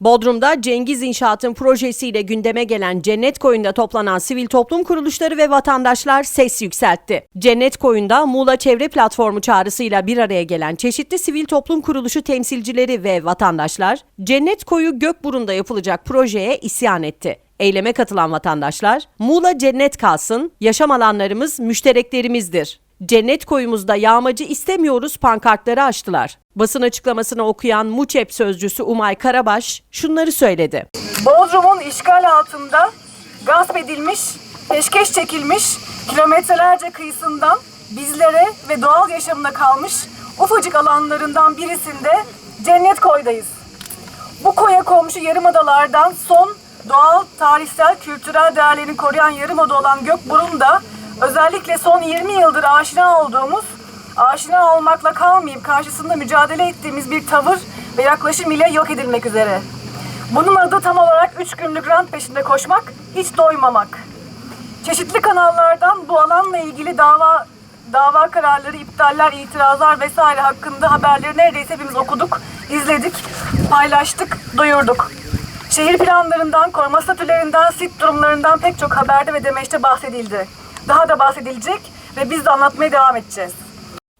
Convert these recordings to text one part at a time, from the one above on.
Bodrum'da Cengiz İnşaat'ın projesiyle gündeme gelen Cennet Koyun'da toplanan sivil toplum kuruluşları ve vatandaşlar ses yükseltti. Cennet Koyun'da Muğla Çevre Platformu çağrısıyla bir araya gelen çeşitli sivil toplum kuruluşu temsilcileri ve vatandaşlar, Cennet Koyu Gökburun'da yapılacak projeye isyan etti. Eyleme katılan vatandaşlar, Muğla cennet kalsın, yaşam alanlarımız müştereklerimizdir. Cennet koyumuzda yağmacı istemiyoruz pankartları açtılar. Basın açıklamasını okuyan MUÇEP sözcüsü Umay Karabaş şunları söyledi. Bodrum'un işgal altında gasp edilmiş, peşkeş çekilmiş, kilometrelerce kıyısından bizlere ve doğal yaşamına kalmış ufacık alanlarından birisinde Cennet Koy'dayız. Bu koya komşu yarımadalardan son doğal, tarihsel, kültürel değerlerini koruyan yarımada olan Gökburun'da özellikle son 20 yıldır aşina olduğumuz, aşina olmakla kalmayıp karşısında mücadele ettiğimiz bir tavır ve yaklaşım ile yok edilmek üzere. Bunun adı tam olarak 3 günlük rant peşinde koşmak, hiç doymamak. Çeşitli kanallardan bu alanla ilgili dava dava kararları, iptaller, itirazlar vesaire hakkında haberleri neredeyse hepimiz okuduk, izledik, paylaştık, duyurduk. Şehir planlarından, koruma statülerinden, sit durumlarından pek çok haberde ve demeçte bahsedildi. Daha da bahsedilecek ve biz de anlatmaya devam edeceğiz.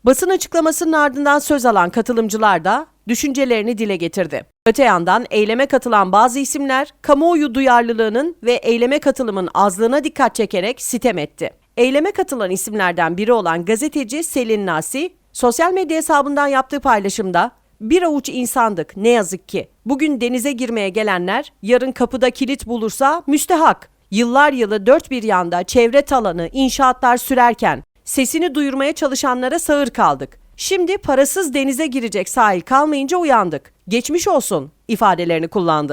Basın açıklamasının ardından söz alan katılımcılar da düşüncelerini dile getirdi. Öte yandan eyleme katılan bazı isimler kamuoyu duyarlılığının ve eyleme katılımın azlığına dikkat çekerek sitem etti. Eyleme katılan isimlerden biri olan gazeteci Selin Nasi, sosyal medya hesabından yaptığı paylaşımda bir avuç insandık ne yazık ki. Bugün denize girmeye gelenler yarın kapıda kilit bulursa müstehak. Yıllar yılı dört bir yanda çevre talanı, inşaatlar sürerken sesini duyurmaya çalışanlara sağır kaldık. Şimdi parasız denize girecek sahil kalmayınca uyandık. Geçmiş olsun ifadelerini kullandı.